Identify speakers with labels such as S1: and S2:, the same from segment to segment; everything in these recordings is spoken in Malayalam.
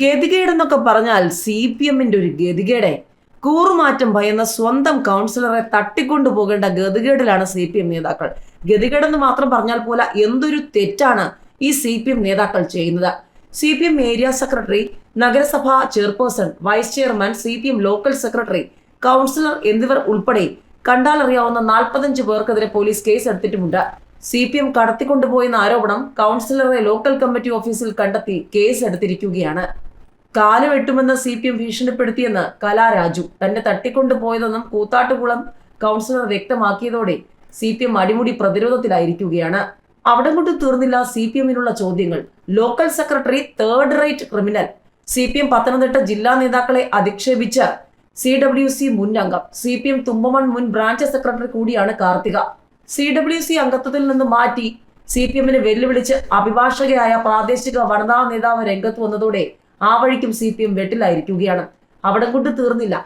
S1: ഗതികേടെന്നൊക്കെ പറഞ്ഞാൽ സി പി എമ്മിന്റെ ഒരു ഗതികേടെ. കൂറുമാറ്റം ഭയന്ന സ്വന്തം കൗൺസിലറെ തട്ടിക്കൊണ്ടു പോകേണ്ട ഗതികേടിലാണ് സി പി എം നേതാക്കൾ. ഗതികേടെന്ന് മാത്രം പറഞ്ഞാൽ പോലെ എന്തൊരു തെറ്റാണ് ഈ സി പി എം നേതാക്കൾ ചെയ്യുന്നത്. C P M area secretary നഗരസഭാ chairperson vice chairman C P M local secretary councillor എന്നിവർ ഉൾപ്പെടെ കണ്ടാലറിയാവുന്ന നാൽപ്പത്തഞ്ച് പേർക്കെതിരെ പോലീസ് കേസ് എടുത്തിട്ടുമുണ്ട്. സി പി എം കടത്തിക്കൊണ്ടുപോയെന്ന ആരോപണം കൗൺസിലറെ ലോക്കൽ കമ്മിറ്റി ഓഫീസിൽ കണ്ടെത്തി കേസ് എടുത്തിരിക്കുകയാണ്. കാൽ വെട്ടുമെന്ന് സി പി എം ഭീഷണിപ്പെടുത്തിയെന്ന് കലാരാജു തന്നെ തട്ടിക്കൊണ്ടുപോയതെന്നും കൂത്താട്ടുകുളം കൗൺസിലർ വ്യക്തമാക്കിയതോടെ സി പി എം അടിമുടി പ്രതിരോധത്തിലായിരിക്കുകയാണ്. അവിടെ കൊണ്ട് തീർന്നില്ല സി പി എമ്മിനുള്ള ചോദ്യങ്ങൾ. Local secretary third rate criminal C P M Pathanamthitta ജില്ലാ നേതാക്കളെ അധിക്ഷേപിച്ച് സി ഡബ്ല്യു സി മുൻ അംഗം സി പി എം തുമ്പമൺ മുൻ ബ്രാഞ്ച് സെക്രട്ടറി കൂടിയാണ് കാർത്തിക. സി ഡബ്ല്യു സി അംഗത്വത്തിൽ നിന്ന് മാറ്റി സി പി എമ്മിനെ വെല്ലുവിളിച്ച് അഭിഭാഷകയായ പ്രാദേശിക വനിതാ നേതാവ് രംഗത്ത് വന്നതോടെ ആ വഴിക്കും സി പി എം വെട്ടിലായിരിക്കുകയാണ്. അവിടെ കൊണ്ട് തീർന്നില്ല.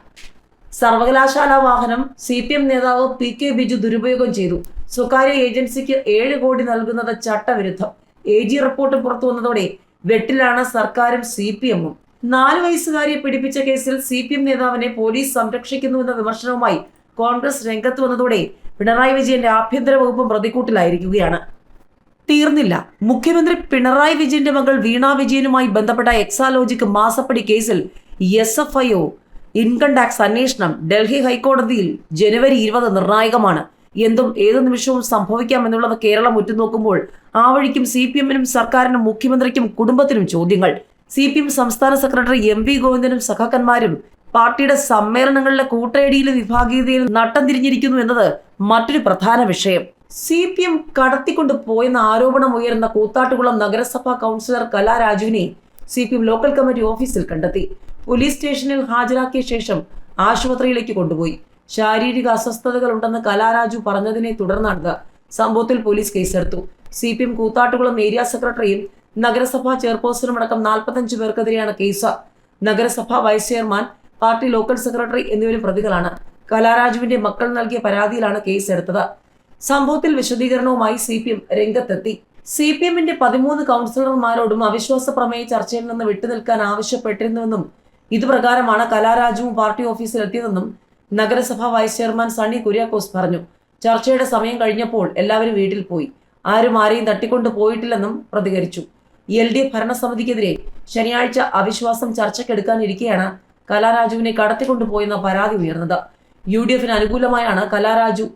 S1: സർവകലാശാല വാഹനം സി പി എം നേതാവ് പി കെ ബിജു ദുരുപയോഗം ചെയ്തു. സ്വകാര്യ ഏജൻസിക്ക് ഏഴ് കോടി നൽകുന്നത് ചട്ടവിരുദ്ധം. എ ജി റിപ്പോർട്ട് പുറത്തു വന്നതോടെ വെട്ടിലാണ് സർക്കാരും സി പി എമ്മും. നാല് വയസ്സുകാരിയെ പിടിപ്പിച്ച കേസിൽ സി പി എം നേതാവിനെ പോലീസ് സംരക്ഷിക്കുന്നുവെന്ന വിമർശനവുമായി കോൺഗ്രസ് രംഗത്ത് വന്നതോടെ പിണറായി വിജയന്റെ ആഭ്യന്തര വകുപ്പും പ്രതിക്കൂട്ടിലായിരിക്കുകയാണ്. തീർന്നില്ല. മുഖ്യമന്ത്രി പിണറായി വിജയന്റെ മകൾ വീണ വിജയനുമായി ബന്ധപ്പെട്ട എക്സാലോജിക് മാസപ്പടി കേസിൽ S F I O income tax അന്വേഷണം ഡൽഹി ഹൈക്കോടതിയിൽ ജനുവരി ഇരുപത് നിർണായകമാണ്. എന്തും ഏതു നിമിഷവും സംഭവിക്കാമെന്നുള്ളത് കേരളം ഉറ്റുനോക്കുമ്പോൾ ആ വഴിക്കും സി പി എമ്മിനും സർക്കാരിനും മുഖ്യമന്ത്രിക്കും കുടുംബത്തിനും ചോദ്യങ്ങൾ. സി പി എം സംസ്ഥാന സെക്രട്ടറി എം വി ഗോവിന്ദനും സഖാക്കന്മാരും പാർട്ടിയുടെ സമ്മേളനങ്ങളിലെ കൂട്ടയടിയിലും വിഭാഗീയതയിലും നട്ടം തിരിഞ്ഞിരിക്കുന്നു എന്നത് മറ്റൊരു പ്രധാന വിഷയം. സി പി എം കടത്തിക്കൊണ്ട് പോയെന്ന ആരോപണം ഉയർന്ന കൂത്താട്ടുകുളം നഗരസഭാ councillor കലാരാജുവിനെ C P M local committee ഓഫീസിൽ കണ്ടെത്തി. പോലീസ് സ്റ്റേഷനിൽ ഹാജരാക്കിയ ശേഷം ആശുപത്രിയിലേക്ക് കൊണ്ടുപോയി. ശാരീരിക അസ്വസ്ഥതകൾ ഉണ്ടെന്ന് കലാരാജു പറഞ്ഞതിനെ തുടർന്നാണിത് സംഭവത്തിൽ പോലീസ് കേസെടുത്തു. C P M Koothattukulam area സെക്രട്ടറിയും നഗരസഭാ ചെയർപേഴ്സണും അടക്കം നാൽപ്പത്തഞ്ച് പേർക്കെതിരെയാണ് കേസ്. നഗരസഭാ vice chairman party local secretary എന്നിവരും പ്രതികളാണ്. കലാരാജുവിന്റെ മക്കൾ നൽകിയ പരാതിയിലാണ് കേസ് എടുത്തത് സംഭവത്തിൽ വിശദീകരണവുമായി സി പി എം രംഗത്തെത്തി. സി പി എമ്മിന്റെ പതിമൂന്ന് കൗൺസിലർമാരോടും അവിശ്വാസ പ്രമേയ ചർച്ചയിൽ നിന്ന് വിട്ടുനിൽക്കാൻ ആവശ്യപ്പെട്ടിരുന്നുവെന്നും ഇതുപ്രകാരമാണ് കലാരാജുവും പാർട്ടി ഓഫീസിൽ എത്തിയതെന്നും നഗരസഭാ വൈസ് ചെയർമാൻ സണ്ണി കുര്യാക്കോസ് പറഞ്ഞു. ചർച്ചയുടെ സമയം കഴിഞ്ഞപ്പോൾ എല്ലാവരും വീട്ടിൽ പോയി. ആരും ആരെയും തട്ടിക്കൊണ്ടു പോയിട്ടില്ലെന്നും പ്രതികരിച്ചു. എൽ ഡി എഫ് ഭരണസമിതിക്കെതിരെ ശനിയാഴ്ച അവിശ്വാസം ചർച്ചയ്ക്കെടുക്കാനിരിക്കെയാണ് കലാരാജുവിനെ കടത്തിക്കൊണ്ടുപോയെന്ന പരാതി ഉയർന്നത്. യു ഡി എഫിന് അനുകൂലമായാണ് കലാരാജു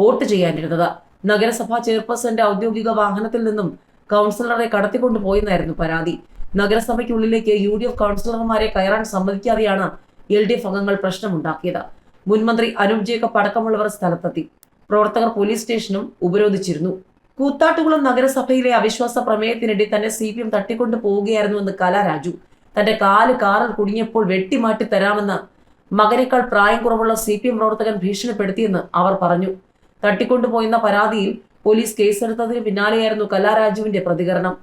S1: വോട്ട് ചെയ്യാനിരുന്നത്. നഗരസഭാ ചെയർപേഴ്സന്റെ ഔദ്യോഗിക വാഹനത്തിൽ നിന്നും കൗൺസിലറെ കടത്തിക്കൊണ്ടുപോയെന്നായിരുന്നു പരാതി. നഗരസഭയ്ക്കുള്ളിലേക്ക് യു ഡി എഫ് കൗൺസിലർമാരെ കയറാൻ സമ്മതിക്കാതെയാണ് എൽ ഡി എഫ് അംഗങ്ങൾ പ്രശ്നമുണ്ടാക്കിയത്. മുൻമന്ത്രി അനൂപ് ജേക്കബ് അടക്കമുള്ളവർ സ്ഥലത്തെത്തി. പ്രവർത്തകർ പോലീസ് സ്റ്റേഷനും ഉപരോധിച്ചിരുന്നു. കൂത്താട്ടുകുളം നഗരസഭയിലെ അവിശ്വാസ പ്രമേയത്തിനിടെ തന്നെ സി പി എം തട്ടിക്കൊണ്ടു പോവുകയായിരുന്നുവെന്ന് കലാരാജു തന്റെ കാൽ കാറിൽ കുടുങ്ങിയപ്പോൾ വെട്ടിമാറ്റി തരാമെന്ന് മകനേക്കാൾ പ്രായം കുറവുള്ള സി പി എം പ്രവർത്തകൻ ഭീഷണിപ്പെടുത്തിയെന്ന് അവർ പറഞ്ഞു. തട്ടിക്കൊണ്ടുപോയെന്ന പരാതിയിൽ പോലീസ് കേസെടുത്തതിന് പിന്നാലെയായിരുന്നു കലാരാജുവിന്റെ പ്രതികരണം.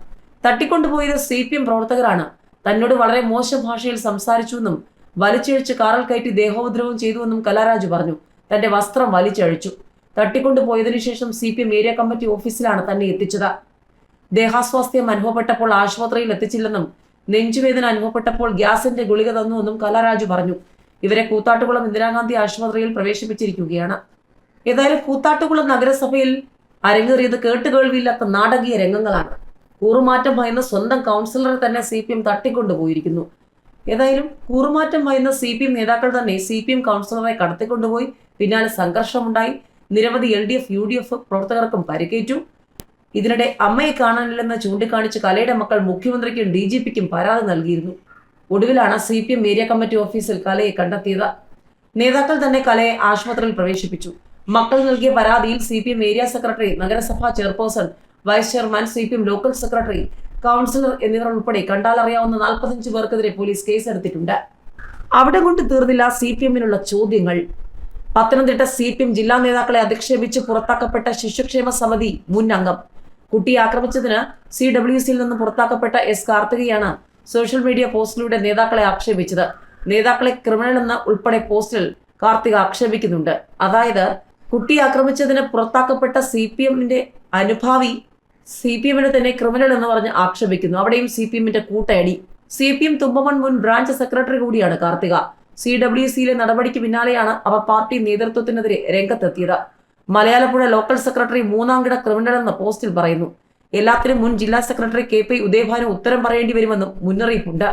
S1: തട്ടിക്കൊണ്ടുപോയത് സി പി എം പ്രവർത്തകരാണ് തന്നോട് വളരെ മോശം ഭാഷയിൽ സംസാരിച്ചുവെന്നും വലിച്ചഴിച്ച് കാറിൽ കയറ്റി ദേഹോപദ്രവം ചെയ്തുവെന്നും കലാരാജു പറഞ്ഞു. തന്റെ വസ്ത്രം വലിച്ചഴിച്ചു. തട്ടിക്കൊണ്ടുപോയതിനു ശേഷം C P M area committee ഓഫീസിലാണ് തന്നെ എത്തിച്ചത്. ദേഹാസ്വാസ്ഥ്യം അനുഭവപ്പെട്ടപ്പോൾ ആശുപത്രിയിൽ എത്തിച്ചില്ലെന്നും നെഞ്ചുവേദന അനുഭവപ്പെട്ടപ്പോൾ ഗ്യാസിന്റെ ഗുളിക തന്നുവെന്നും കലാരാജു പറഞ്ഞു. ഇവരെ കൂത്താട്ടുകുളം ഇന്ദിരാഗാന്ധി ആശുപത്രിയിൽ പ്രവേശിപ്പിച്ചിരിക്കുകയാണ്. ഏതായാലും കൂത്താട്ടുകുളം നഗരസഭയിൽ അരങ്ങേറിയത് കേട്ടുകേൾവിയില്ലാത്ത നാടകീയ രംഗങ്ങളാണ്. കൂറുമാറ്റം ഭയന്ന സ്വന്തം കൗൺസിലറെ തന്നെ സി പി എം തട്ടിക്കൊണ്ടുപോയിരിക്കുന്നു ഏതായാലും കൂറുമാറ്റം ഭയന്ന സി പി എം നേതാക്കൾ തന്നെ സി പി എം കൗൺസിലറെ കടത്തിക്കൊണ്ടുപോയി പിന്നാലെ സംഘർഷമുണ്ടായി. നിരവധി L D F U D F പ്രവർത്തകർക്കും പരിക്കേറ്റു. ഇതിനിടെ അമ്മയെ കാണാനില്ലെന്ന് ചൂണ്ടിക്കാണിച്ച് കലയുടെ മക്കൾ മുഖ്യമന്ത്രിക്കും ഡി ജി പിക്കും പരാതി നൽകിയിരുന്നു. ഒടുവിലാണ് C P M area committee ഓഫീസിൽ കലയെ കണ്ടെത്തിയത്. നേതാക്കൾ തന്നെ കലയെ ആശുപത്രിയിൽ പ്രവേശിപ്പിച്ചു. മക്കൾ നൽകിയ പരാതിയിൽ C P M area secretary നഗരസഭാ chairperson vice chairman C P M local secretary councillor എന്നിവർ ഉൾപ്പെടെ കണ്ടാലറിയാവുന്ന നാൽപ്പത്തഞ്ച് പേർക്കെതിരെ പോലീസ് കേസെടുത്തിട്ടുണ്ട്. അവിടെ കൊണ്ട് തീർന്നില്ല സി പി എമ്മിനുള്ള ചോദ്യങ്ങൾ. പത്തനംതിട്ട സി പി എം ജില്ലാ നേതാക്കളെ അധിക്ഷേപിച്ച് പുറത്താക്കപ്പെട്ട ശിശുക്ഷേമ സമിതി മുൻ അംഗം കുട്ടിയെ ആക്രമിച്ചതിന് സി ഡബ്ല്യു സിയിൽ നിന്ന് പുറത്താക്കപ്പെട്ട എസ് കാർത്തികയാണ് സോഷ്യൽ മീഡിയ പോസ്റ്റിലൂടെ നേതാക്കളെ ആക്ഷേപിച്ചത്. നേതാക്കളെ ക്രിമിനൽ എന്ന് ഉൾപ്പെടെ പോസ്റ്റിൽ കാർത്തിക ആക്ഷേപിക്കുന്നുണ്ട്. അതായത് കുട്ടിയെ ആക്രമിച്ചതിന് പുറത്താക്കപ്പെട്ട സി പി എമ്മിന്റെ അനുഭാവി സി പി എമ്മിനെ തന്നെ ക്രിമിനൽ എന്ന് പറഞ്ഞ് ആക്ഷേപിക്കുന്നു. അവിടെയും സി പി എമ്മിന്റെ കൂട്ടയടി. സി പി എം തുമ്പമൺ മുൻ ബ്രാഞ്ച് സെക്രട്ടറി കൂടിയാണ് കാർത്തിക. സി ഡബ്ല്യു സിയിലെ നടപടിക്ക് പിന്നാലെയാണ് അവർ പാർട്ടി നേതൃത്വത്തിനെതിരെ രംഗത്തെത്തിയത്. മലയാളപ്പുഴ ലോക്കൽ സെക്രട്ടറി മൂന്നാംകിട ക്രിമിനൽ എന്ന പോസ്റ്റിൽ പറയുന്നു. എല്ലാത്തിനും മുൻ ജില്ലാ സെക്രട്ടറി കെ പി ഉദയഭാനു ഉത്തരം പറയേണ്ടി വരുമെന്നും മുന്നറിയിപ്പുണ്ട്.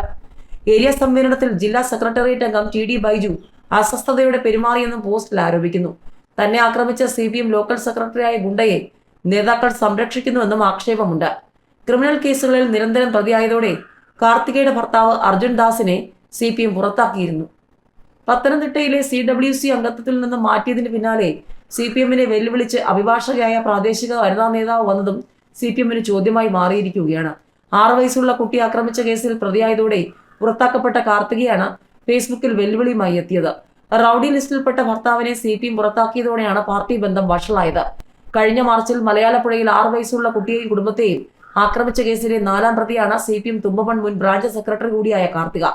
S1: ഏരിയ സമ്മേളനത്തിൽ ജില്ലാ സെക്രട്ടേറിയറ്റ് അംഗം ടി ഡി ബൈജു അസ്വസ്ഥതയോടെ പെരുമാറിയെന്നും പോസ്റ്റിൽ ആരോപിക്കുന്നു. തന്നെ ആക്രമിച്ച സി പി എം ലോക്കൽ സെക്രട്ടറിയായ ഗുണ്ടയെ നേതാക്കൾ സംരക്ഷിക്കുന്നുവെന്നും ആക്ഷേപമുണ്ട്. ക്രിമിനൽ കേസുകളിൽ നിരന്തരം പ്രതിയായതോടെ കാർത്തികയുടെ ഭർത്താവ് അർജുൻ ദാസിനെ സി പി എം പുറത്താക്കിയിരുന്നു. പത്തനംതിട്ടയിലെ സി ഡബ്ല്യു സി അംഗത്വത്തിൽ നിന്ന് മാറ്റിയതിന് പിന്നാലെ സി പി എമ്മിനെ വെല്ലുവിളിച്ച് അഭിഭാഷകയായ പ്രാദേശിക വനിതാ നേതാവ് വന്നതും സി പി എമ്മിന് ചോദ്യമായി മാറിയിരിക്കുകയാണ്. ആറ് വയസ്സുള്ള കുട്ടി ആക്രമിച്ച കേസിൽ പ്രതിയായതോടെ പുറത്താക്കപ്പെട്ട കാർത്തികയാണ് ഫേസ്ബുക്കിൽ വെല്ലുവിളിയുമായി എത്തിയത്. റൌഡി ലിസ്റ്റിൽപ്പെട്ട ഭർത്താവിനെ സി പി എം പുറത്താക്കിയതോടെയാണ് പാർട്ടി ബന്ധം വഷളായത്. കഴിഞ്ഞ മാർച്ചിൽ മലയാളപ്പുഴയിൽ ആറു വയസ്സുള്ള കുട്ടിയെയും കുടുംബത്തെയും ആക്രമിച്ച കേസിലെ നാലാം പ്രതിയാണ് സി പി എം തുമ്പമൺ മുൻ ബ്രാഞ്ച് സെക്രട്ടറി കൂടിയായ കാർത്തിക.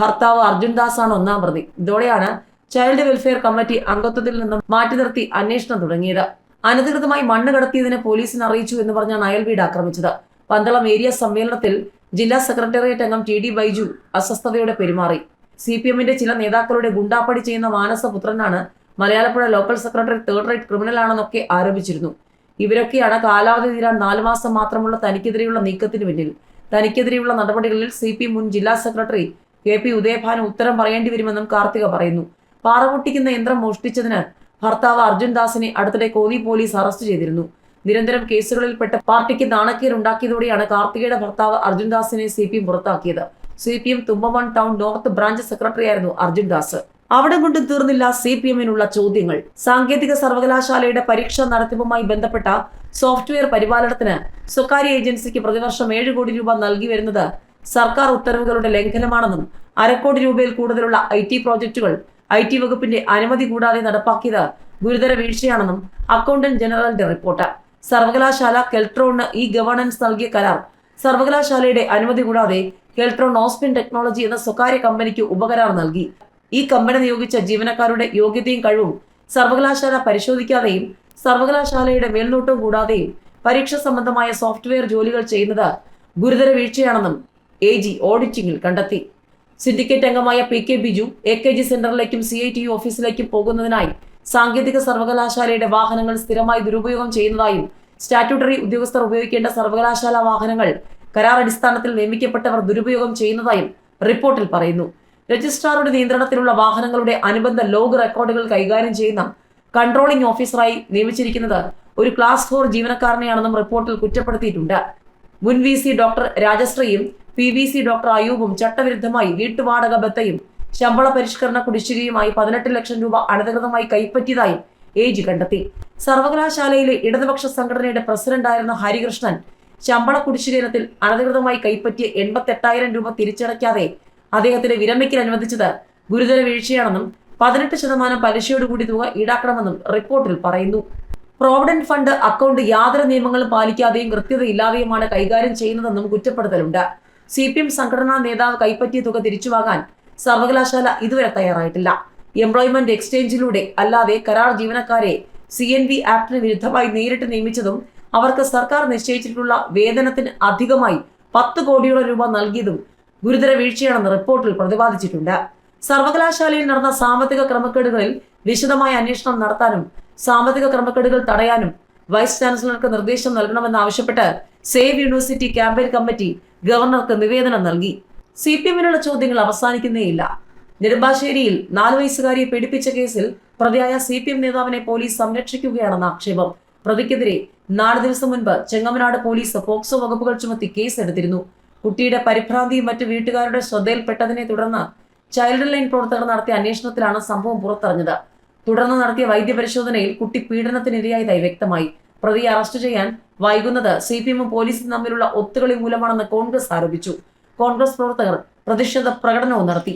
S1: ഭർത്താവ് അർജുൻ ദാസ് ആണ് ഒന്നാം പ്രതി. ഇതോടെയാണ് ചൈൽഡ് വെൽഫെയർ കമ്മിറ്റി അംഗത്വത്തിൽ നിന്നും മാറ്റി നിർത്തി അന്വേഷണം തുടങ്ങിയത്. അനധികൃതമായി മണ്ണ് കടത്തിയതിനെ പോലീസിനെ അറിയിച്ചു എന്ന് പറഞ്ഞാണ് അയൽ വീട് ആക്രമിച്ചത്. പന്തളം ഏരിയ സമ്മേളനത്തിൽ ജില്ലാ സെക്രട്ടേറിയറ്റ് അംഗം ടി ഡി ബൈജു അസ്വസ്ഥതയോടെ പെരുമാറി. സി പി എമ്മിന്റെ ചില നേതാക്കളുടെ ഗുണ്ടാപ്പടി ചെയ്യുന്ന മാനസപുത്രനാണ് Malayalappuzha local secretary third rate criminal ആണെന്നൊക്കെ ആരോപിച്ചിരുന്നു. ഇവരൊക്കെയാണ് കാലാവധി തീരാൻ നാല് മാസം മാത്രമുള്ള തനിക്കെതിരെയുള്ള നീക്കത്തിന് പിന്നിൽ. തനിക്കെതിരെയുള്ള നടപടികളിൽ സി പി മുൻ ജില്ലാ സെക്രട്ടറി കെ പി ഉദയഭാനു ഉത്തരം പറയേണ്ടി വരുമെന്നും കാർത്തിക പറയുന്നു. പാറ പൊട്ടിക്കുന്ന യന്ത്രം മോഷ്ടിച്ചതിന് ഭർത്താവ് അർജുൻ ദാസിനെ അടുത്തിടെ കോന്നി പോലീസ് അറസ്റ്റ് ചെയ്തിരുന്നു. നിരന്തരം കേസുകളിൽപ്പെട്ട പാർട്ടിക്ക് നാണക്കേടുണ്ടാക്കിയതോടെയാണ് കാർത്തികയുടെ ഭർത്താവ് അർജുൻ ദാസിനെ സി പി പുറത്താക്കിയത്. C P M Thumpamon town north branch secretary ആയിരുന്നു അർജുൻ ദാസ്. അവിടെ കൊണ്ട് തീർന്നില്ല സി പി എമ്മിനുള്ള ചോദ്യങ്ങൾ. സാങ്കേതിക സർവകലാശാലയുടെ പരീക്ഷാ നടത്തിപ്പുമായി ബന്ധപ്പെട്ട സോഫ്റ്റ്വെയർ പരിപാലനത്തിന് സ്വകാര്യ ഏജൻസിക്ക് പ്രതിവർഷം ഏഴ് കോടി രൂപ നൽകി വരുന്നത് സർക്കാർ ഉത്തരവുകളുടെ ലംഘനമാണെന്നും അരക്കോടി രൂപയിൽ കൂടുതലുള്ള ഐ ടി പ്രോജക്റ്റുകൾ ഐ ടി വകുപ്പിന്റെ അനുമതി കൂടാതെ നടപ്പാക്കിയത് ഗുരുതര വീഴ്ചയാണെന്നും അക്കൗണ്ടന്റ് ജനറലിന്റെ റിപ്പോർട്ട്. സർവകലാശാല കെൽട്രോണിന് ഈ ഗവേണൻസ് നൽകിയ കരാർ സർവകലാശാലയുടെ അനുമതി കൂടാതെ കെൽട്രോൺ ഓസ്പിൻ ടെക്നോളജി എന്ന സ്വകാര്യ കമ്പനിക്ക് ഉപകരാർ നൽകി. ഈ കമ്പനി നിയോഗിച്ച ജീവനക്കാരുടെ യോഗ്യതയും കഴിവും സർവകലാശാല പരിശോധിക്കാതെയും സർവകലാശാലയുടെ മേൽനോട്ടം കൂടാതെയും പരീക്ഷ സംബന്ധമായ സോഫ്റ്റ്വെയർ ജോലികൾ ചെയ്യുന്നത് ഗുരുതര വീഴ്ചയാണെന്നും എ ജി ഓഡിറ്റിംഗിൽ കണ്ടെത്തി. സിൻഡിക്കേറ്റ് അംഗമായ P K Biju A K G സെന്ററിലേക്കും C I T U ഓഫീസിലേക്കും പോകുന്നതിനായി സാങ്കേതിക സർവകലാശാലയുടെ വാഹനങ്ങൾ സ്ഥിരമായി ദുരുപയോഗം ചെയ്യുന്നതായും സ്റ്റാറ്റ്യൂട്ടറി ഉദ്യോഗസ്ഥർ ഉപയോഗിക്കേണ്ട സർവകലാശാല വാഹനങ്ങൾ കരാർ അടിസ്ഥാനത്തിൽ നിയമിക്കപ്പെട്ടവർ ദുരുപയോഗം ചെയ്യുന്നതായും റിപ്പോർട്ടിൽ പറയുന്നു. രജിസ്ട്രാറുടെ നിയന്ത്രണത്തിലുള്ള വാഹനങ്ങളുടെ അനുബന്ധ ലോഗ് റെക്കോർഡുകൾ കൈകാര്യം ചെയ്യുന്ന കൺട്രോളിംഗ് ഓഫീസറായി നിയമിച്ചിരിക്കുന്നത് ഒരു ക്ലാസ് ഫോർ ജീവനക്കാരനെയാണെന്നും റിപ്പോർട്ടിൽ കുറ്റപ്പെടുത്തിയിട്ടുണ്ട്. മുൻ വി സി ഡോക്ടർ രാജശ്രീയും പി വി സി ഡോക്ടർ അയൂബും ചട്ടവിരുദ്ധമായി വീട്ടുവാടക ബത്തയും ശമ്പള പരിഷ്കരണ കുടിശ്ശികയുമായി പതിനെട്ട് ലക്ഷം രൂപ അനധികൃതമായി കൈപ്പറ്റിയതായും എ ജി കണ്ടെത്തി. സർവകലാശാലയിലെ ഇടതുപക്ഷ സംഘടനയുടെ പ്രസിഡന്റായിരുന്ന ഹരികൃഷ്ണൻ ശമ്പള കുടിശ്ശിക ഇനത്തിൽ അനധികൃതമായി കൈപ്പറ്റിയ എൺപത്തെട്ടായിരം രൂപ തിരിച്ചടയ്ക്കാതെ അദ്ദേഹത്തിന് വിരമിക്കൽ അനുവദിച്ചത് ഗുരുതര വീഴ്ചയാണെന്നും പതിനെട്ട് ശതമാനം പലിശയോടുകൂടി തുക ഈടാക്കണമെന്നും റിപ്പോർട്ടിൽ പറയുന്നു. പ്രോവിഡന്റ് ഫണ്ട് അക്കൗണ്ട് യാതൊരു നിയമങ്ങളും പാലിക്കാതെയും കൃത്യതയില്ലാതെയുമാണ് കൈകാര്യം ചെയ്യുന്നതെന്നും കുറ്റപ്പെടുത്തലുണ്ട്. സി പി എം സംഘടനാ നേതാവ് കൈപ്പറ്റിയ തുക തിരിച്ചു വാങ്ങാൻ സർവകലാശാല ഇതുവരെ തയ്യാറായിട്ടില്ല. എംപ്ലോയ്മെന്റ് എക്സ്ചേഞ്ചിലൂടെ അല്ലാതെ കരാർ ജീവനക്കാരെ സി എൻ വി ആക്ടിന് വിരുദ്ധമായി നേരിട്ട് നിയമിച്ചതും അവർക്ക് സർക്കാർ നിശ്ചയിച്ചിട്ടുള്ള വേതനത്തിന് അധികമായി പത്ത് കോടിയോളം രൂപ നൽകിയതും ഗുരുതര വീഴ്ചയാണെന്ന് റിപ്പോർട്ടിൽ പ്രതിപാദിച്ചിട്ടുണ്ട്. സർവകലാശാലയിൽ നടന്ന സാമ്പത്തിക ക്രമക്കേടുകളിൽ വിശദമായ അന്വേഷണം നടത്താനും സാമ്പത്തിക ക്രമക്കേടുകൾ തടയാനും വൈസ് ചാൻസലർക്ക് നിർദ്ദേശം നൽകണമെന്നാവശ്യപ്പെട്ട് സേവ് യൂണിവേഴ്സിറ്റി ക്യാമ്പയിൻ കമ്മിറ്റി ഗവർണർക്ക് നിവേദനം നൽകി. സി പി എമ്മിനുള്ള ചോദ്യങ്ങൾ അവസാനിക്കുന്നേയില്ല. നെടുമ്പാശ്ശേരിയിൽ നാല് വയസ്സുകാരിയെ പീഡിപ്പിച്ച കേസിൽ പ്രതിയായ സി പി എം നേതാവിനെ പോലീസ് സംരക്ഷിക്കുകയാണെന്ന ആക്ഷേപം പ്രതിക്കെതിരെ നാല് ദിവസം മുൻപ് ചെങ്ങമനാട് പോലീസ് പോക്സോ വകുപ്പുകൾ ചുമത്തി കേസെടുത്തിരുന്നു. കുട്ടിയുടെ പരിഭ്രാന്തിയും മറ്റു വീട്ടുകാരുടെ ശ്രദ്ധയിൽപ്പെട്ടതിനെ തുടർന്ന് ചൈൽഡ് ലൈൻ പ്രവർത്തകർ നടത്തിയ അന്വേഷണത്തിലാണ് സംഭവം പുറത്തറിഞ്ഞത്. തുടർന്ന് നടത്തിയ വൈദ്യപരിശോധനയിൽ കുട്ടി പീഡനത്തിനിരയായതായി വ്യക്തമായി. പ്രതിയെ അറസ്റ്റ് ചെയ്യാൻ വൈകുന്നത് സി പി എമ്മും പോലീസും തമ്മിലുള്ള ഒത്തുകളി മൂലമാണെന്ന് കോൺഗ്രസ് ആരോപിച്ചു. കോൺഗ്രസ് പ്രവർത്തകർ പ്രതിഷേധ പ്രകടനവും നടത്തി.